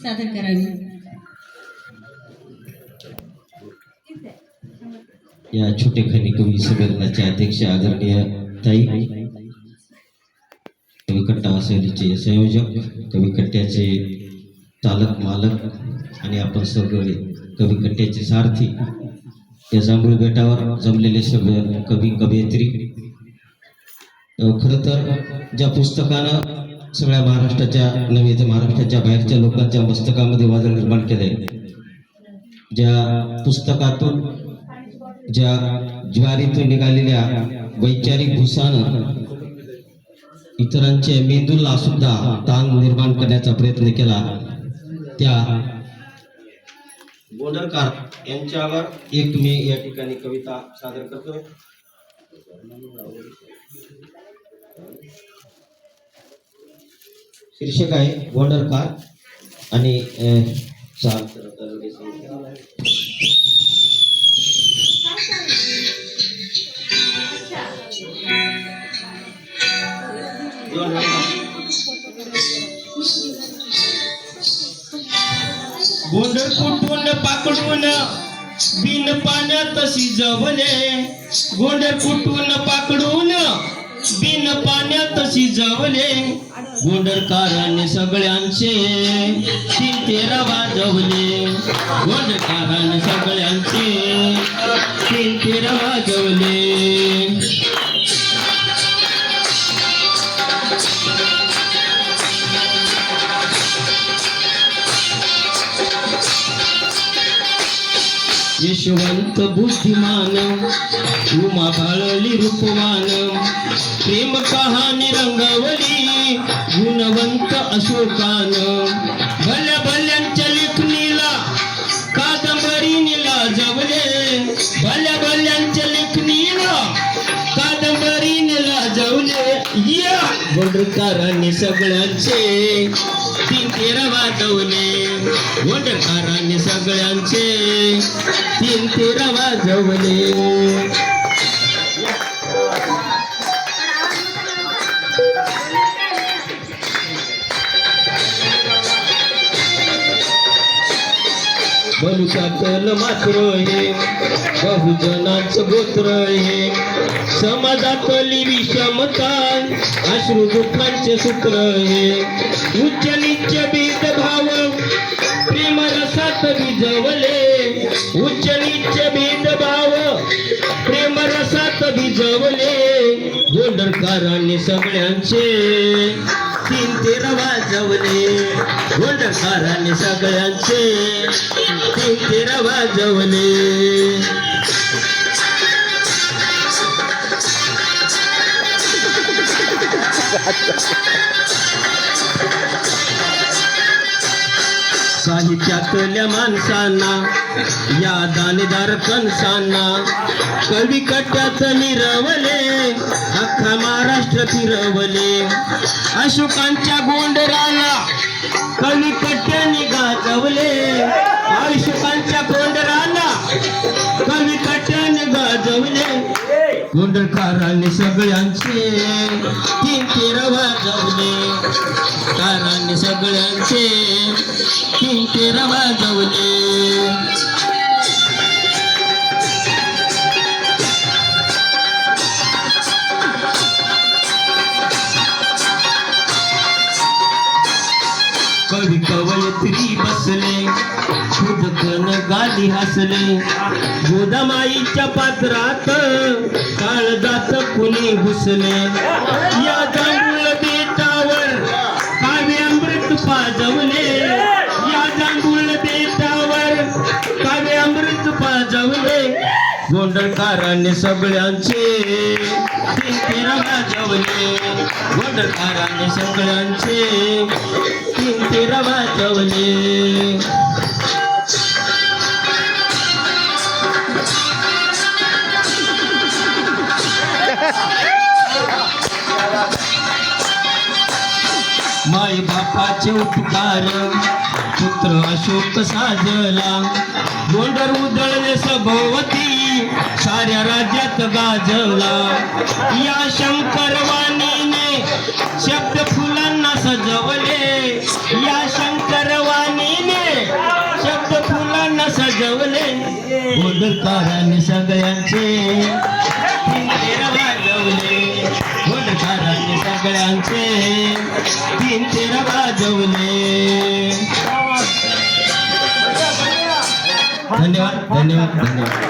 सादर करावी. या छोटेखानी कवी संमेलनाचे अध्यक्ष आदरणीय ताई कविकट्टा असलीचे संयोजक कविकट्ट्याचे चालक मालक आणि आपण सगळे कविकट्ट्याचे सारथी या जांभूळ बेटावर जमलेले सगळे कवी कवयित्री. खरं तर ज्या पुस्तकानं सगळ्या महाराष्ट्राच्या नव्हे तर महाराष्ट्राच्या बाहेरच्या लोकांच्या मस्तकामध्ये वादळ निर्माण केले ज्या पुस्तकातून ज्या ज्वारीतून निघालेल्या वैचारिक भुसानं इतरांचे मेंदूला सुद्धा ताण निर्माण करण्याचा प्रयत्न केला त्या बोडरकार यांच्यावर एक मी या ठिकाणी कविता सादर करतो शीर्षक आहे वॉन्डर कार आणि अं, चाल कुटून पाकडून बिन पाण्यात तशी जवले. गोंधळ कुटून पाकडून बिन पाण्यात शिजवले गोंधळकाराने सगळ्यांचे तीन तेरा वाजवले. गोंधळकाराने सगळ्यांचे तीन तेरा वाजवले. यशवंत बुद्धिमान उमा बाळली रूपवान. प्रेम कहाणी रंगवली गुणवंत अशोकान. या! गोंडकारांनी सगळ्यांचे तीन तेरा वाजवले. गोंडकारांनी सगळ्यांचे तीन तेरा वाजवले. मनुष्यातल मात्र हे बहुजनाच गोत्र हे समाजातली विषमता अश्रू दुःखांचे सूत्र हे उच्च नीच भेदभाव प्रेम रसात भिजवले. उच्च नीच भेदभाव प्रेम रसात भिजवले. गोंडरकारांनी सगळ्यांचे तीन तेरा वाजवले गोंडरकारांनी सगळ्यांचे तीन तेरा वाजवले साहित्यातल्या माणसांना या दानेदार कणसांना. कवी कट्ट्यात निरवले अख्खा महाराष्ट्र फिरवले. अशोकांच्या गोंडराला कवी कट्ट्याने गाजवले. गोंडरकारांनी सगळ्यांचे. तीन तेरा वाजवले. कारांनी सगळ्यांचे. तीन तेरा वाजवले. कवी कवयत्री बसले. खुदकन गाली हसले. गोदामाईच्या पात्रात काळजात कुणी घुसले. या जांभूळ बेटावर काव्य अमृत पाजवले. या जांभूळ बेटावर काव्य अमृत पाजवले. गोंडकारांनी सगळ्यांचे तीन वाजवले. सगळ्यांचे तीन तेरा वाजवले. माय बापाचे उपकार. पुत्र अशोक साजला. गोंडर उदळले सभोवती. साऱ्या राज्यात गाजवला या शंकरवाणीने शब्द फुलांना सजवले. या शंकरवाणीने शब्द फुलांना सजवले. गोंडरकाराने सगळ्यांचे सगळ्यांचे तीन तीन वाजवले. धन्यवाद धन्यवाद धन्यवाद.